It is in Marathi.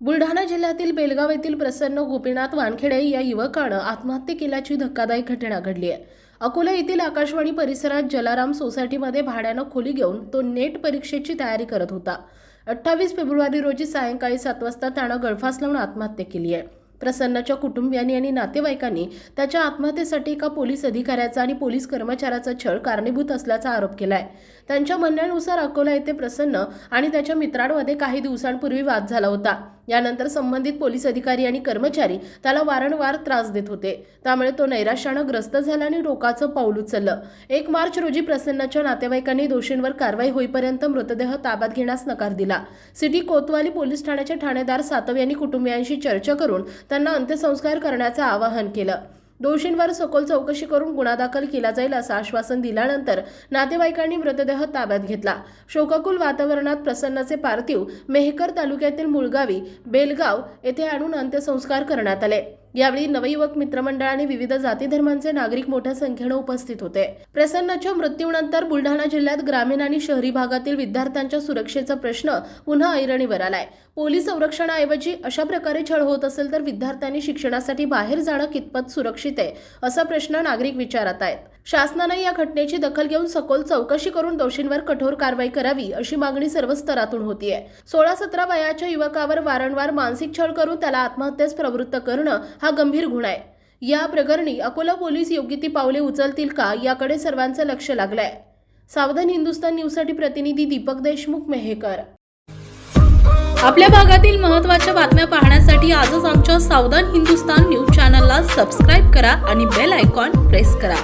बुलढाणा जिल्ह्यातील बेलगाव येथील प्रसन्न गोपीनाथ वानखेडे या युवकानं आत्महत्या केल्याची धक्कादायक घटना घडली आहे. अकोला येथील आकाशवाणी परिसरात जलाराम सोसायटीमध्ये भाड्यानं खोली घेऊन तो नेट परीक्षेची तयारी करत होता. अठ्ठावीस फेब्रुवारी रोजी सायंकाळी सात वाजता त्यानं गळफास लावून आत्महत्या केली आहे. प्रसन्नाच्या कुटुंबियांनी आणि नातेवाईकांनी त्याच्या आत्महत्येसाठी एका पोलीस अधिकाऱ्याचा आणि पोलीस कर्मचाऱ्याचा छळ कारणीभूत असल्याचा आरोप केला आहे त्यांच्या म्हणण्यानुसार अकोला येथे प्रसन्न आणि त्याच्या मित्रांमध्ये काही दिवसांपूर्वी वाद झाला होता. यानंतर संबंधित पोलीस अधिकारी आणि कर्मचारी त्याला वारंवार त्रास देत होते. त्यामुळे तो नैराश्यानं ग्रस्त झाला आणि रोकाचं पाऊल उचललं. एक मार्च रोजी प्रसन्नाच्या नातेवाईकांनी दोषींवर कारवाई होईपर्यंत मृतदेह ताब्यात घेण्यास नकार दिला. सिटी कोतवाली पोलीस ठाण्याचे ठाणेदार सातव यांनी कुटुंबियांशी चर्चा करून त्यांना अंत्यसंस्कार करण्याचं आवाहन केलं. दोषींवर सखोल चौकशी करून गुन्हा दाखल केला जाईल असं आश्वासन दिल्यानंतर नातेवाईकांनी मृतदेह ताब्यात घेतला. शोकाकुल वातावरणात प्रसन्नाचे पार्थिव मेहकर तालुक्यातील मुळगावी बेलगाव येथे आणून अंत्यसंस्कार करण्यात आले. यावेळी नवयुवक मित्रमंडळ आणि विविध जाती धर्मांचे नागरिक मोठ्या संख्येनं उपस्थित होते. प्रसन्नाच्या मृत्यूनंतर बुलढाणा जिल्ह्यात ग्रामीण आणि शहरी भागातील विद्यार्थ्यांच्या सुरक्षेचा प्रश्न पुन्हा ऐरणीवर आलाय. पोलीस संरक्षणाऐवजी अशा प्रकारे छळ होत असेल तर विद्यार्थ्यांनी शिक्षणासाठी बाहेर जाणं कितपत सुरक्षित आहे असा प्रश्न नागरिक विचारत आहेत. शासनाने या घटनेची दखल घेऊन सखोल चौकशी करून दोषींवर कठोर कारवाई करावी अशी मागणी सर्व स्तरातून होतीये. सोळा सतरा वयाच्या युवकावर वारंवार मानसिक छळ करून त्याला आत्महत्येस प्रवृत्त करणं हा गंभीर गुन्हा आहे. या प्रकरणी अकोला पोलीस योग्य ती पावले उचलतील का याकडे सर्वांचं लक्ष लागलंय. सावधान हिंदुस्तान न्यूजसाठी प्रतिनिधी दीपक देशमुख मेहेकर. आपल्या भागातील महत्त्वाच्या बातम्या पाहण्यासाठी आजच आमच्या सावधान हिंदुस्तान न्यूज चॅनलला सबस्क्राईब करा आणि बेल आयकॉन प्रेस करा.